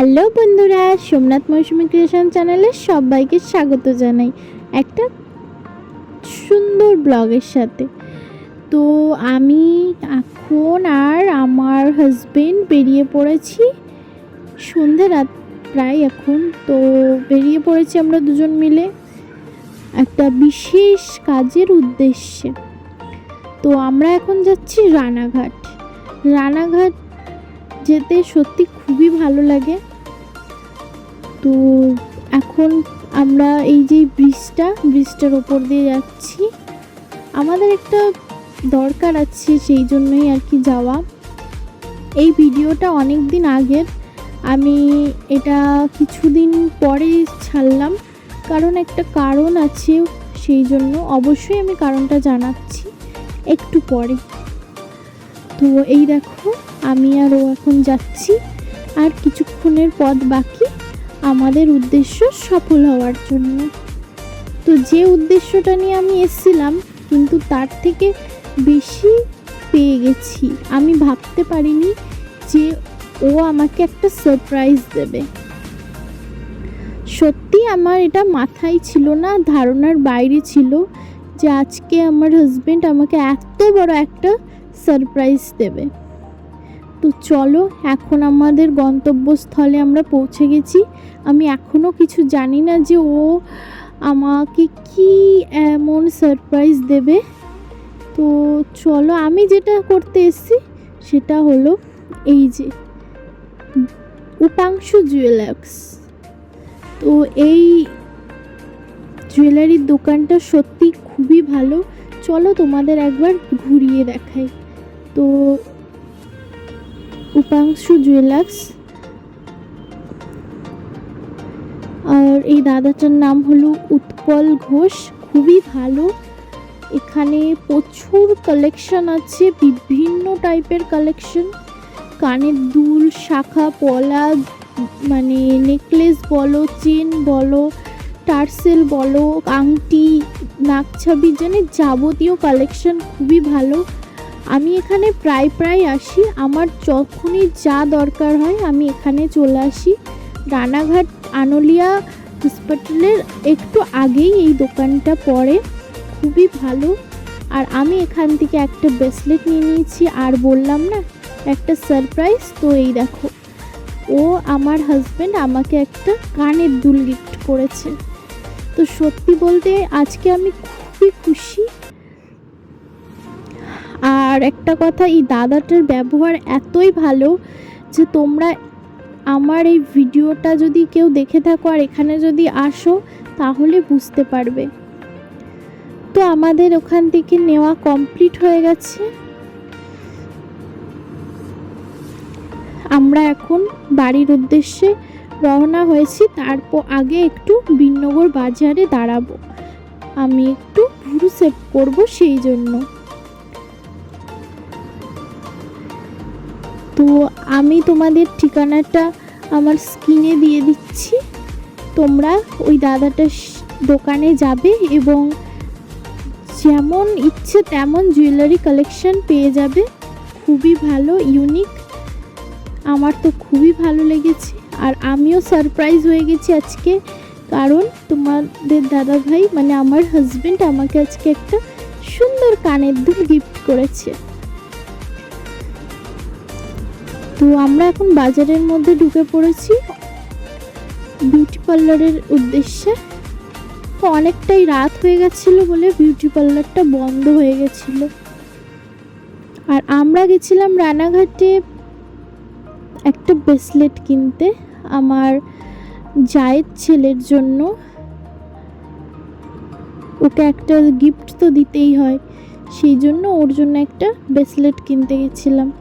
Hello বন্ধুরা, সোমনাথ মৌসুমী creation চ্যানেলে সবাইকে স্বাগত জানাই একটা সুন্দর ব্লগের সাথে। তো আমি এখন আর আমার হাজবেন্ড বেরিয়ে পড়েছি সন্ধে রাত প্রায় এখন। তো বেরিয়ে পড়েছি আমরা দুজন মিলে একটা বিশেষ কাজের উদ্দেশ্যে। তো আমরা এখন যাচ্ছি রানাঘাট। রানাঘাট যেতে সত্যি খুবই ভালো লাগে। তো এখন আমরা এই যে ব্রিজটা, ব্রিজটার ওপর দিয়ে যাচ্ছি। আমাদের একটা দরকার আছে সেই জন্যই আর কি যাওয়া। এই ভিডিওটা অনেক দিন আগের। আমি এটা কিছুদিন পরে ছাড়লাম। কারণ একটা কারণ আছে সেই জন্য। অবশ্যই আমি কারণটা জানাচ্ছি একটু পরে। তো এই দেখো, আমি আর ও এখন যাচ্ছি। আর কিছুক্ষণের পথ বাকি আমাদের উদ্দেশ্য সফল হওয়ার জন্য। তো যে উদ্দেশ্যটা নিয়ে আমি এসেছিলাম, কিন্তু তার থেকে বেশি পেয়ে গেছি। আমি ভাবতে পারিনি যে ও আমাকে একটা সারপ্রাইজ দেবে। সত্যি আমার এটা মাথায় ছিল না, ধারণার বাইরে ছিল যে আজকে আমার হাজবেন্ড আমাকে এত বড় একটা সারপ্রাইজ দেবে। তো চলো, এখন আমাদের গন্তব্যস্থলে আমরা পৌঁছে গেছি। আমি এখনও কিছু জানি না যে ও আমাকে কি এমন সারপ্রাইজ দেবে। তো চলো, আমি যেটা করতে এসেছি সেটা হলো এই যে, উপাংশু জুয়েলার্স। তো এই জুয়েলারির দোকানটা সত্যি খুবই ভালো। চলো তোমাদের একবার ঘুরিয়ে দেখাই। তো উপাংশু জুয়েলার্স। আর এই দাদাটার নাম হলো উৎপল ঘোষ। খুবই ভালো। এখানে প্রচুর কালেকশন আছে, বিভিন্ন টাইপের কালেকশন কানের দুল, শাখা, পলা মানে নেকলেস বলো চেন বলো টার্সেল বলো, আংটি নাকছাবি জানে যাবতীয় কালেকশন খুবই ভালো। আমি এখানে প্রায় প্রায় আসি। আমার যখনই যা দরকার হয় আমি এখানে চলে আসি। রানাঘাট আনলিয়া হসপিটালের একটু আগেই এই দোকানটা পড়ে। খুবই ভালো। আর আমি এখান থেকে একটা ব্রেসলেট নিয়ে নিয়েছি। আর বললাম না, একটা সারপ্রাইজ তো এই দেখো, ও আমার হাজব্যান্ড আমাকে একটা কানের দুল গিফট করেছে। তো সত্যি বলতে আজকে আমি খুবই খুশি। আর একটা কথা, এই দাদাটার ব্যবহার এতই ভালো যে তোমরা আমার এই ভিডিওটা যদি কেউ দেখে থাকো আর এখানে যদি আসো, তাহলে বুঝতে পারবে। তো আমাদের ওখান থেকে নেওয়া কমপ্লিট হয়ে গেছে। আমরা এখন বাড়ির উদ্দেশ্যে রওনা হয়েছি, তারপর আগে একটু বিনগর বাজারে দাঁড়াবো। আমি একটু ভুরু সেভ করব সেই জন্য। তো আমি তোমাদের ঠিকানাটা আমার স্ক্রিনে দিয়ে দিচ্ছি। তোমরা ওই দাদাটার দোকানে যাবে এবং যেমন ইচ্ছে তেমন জুয়েলারি কালেকশন পেয়ে যাবে। খুবই ভালো ইউনিক আমার তো খুবই ভালো লেগেছে। আর আমিও সারপ্রাইজ হয়ে গেছি আজকে। কারণ তোমাদের দাদা ভাই মানে আমার হাজব্যান্ড আমাকে আজকে একটা সুন্দর কানের দুল গিফট করেছে। তো আমরা এখন বাজারের মধ্যে ঢুকে পড়েছি। বিউটি পার্লারের উদ্দেশ্যে। তো অনেকটাই রাত হয়ে গেছিল বলে বিউটি পার্লারটা বন্ধ হয়ে গেছিল। আর আমরা গেছিলাম রানাঘাটে একটা ব্রেসলেট কিনতে আমার জায়ের ছেলের জন্য। ওকে একটা গিফট তো দিতেই হয়। সেই জন্য ওর জন্য একটা ব্রেসলেট কিনতে গেছিলাম।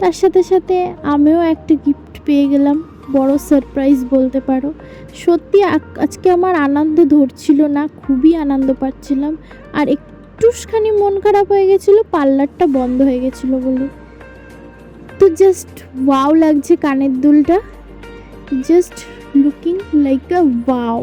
তার সাথে সাথে আমিও একটা গিফট পেয়ে গেলাম। বড় সারপ্রাইজ বলতে পারো। সত্যি আজকে আমার আনন্দ ধরছিল না, খুবই আনন্দ পাচ্ছিলাম। আর একটুখানি মন খারাপ হয়ে গেছিল, পার্লারটা বন্ধ হয়ে গেছিল বলে। তো জাস্ট ওয়াও লাগছে কানের দুলটা। Just looking like a wow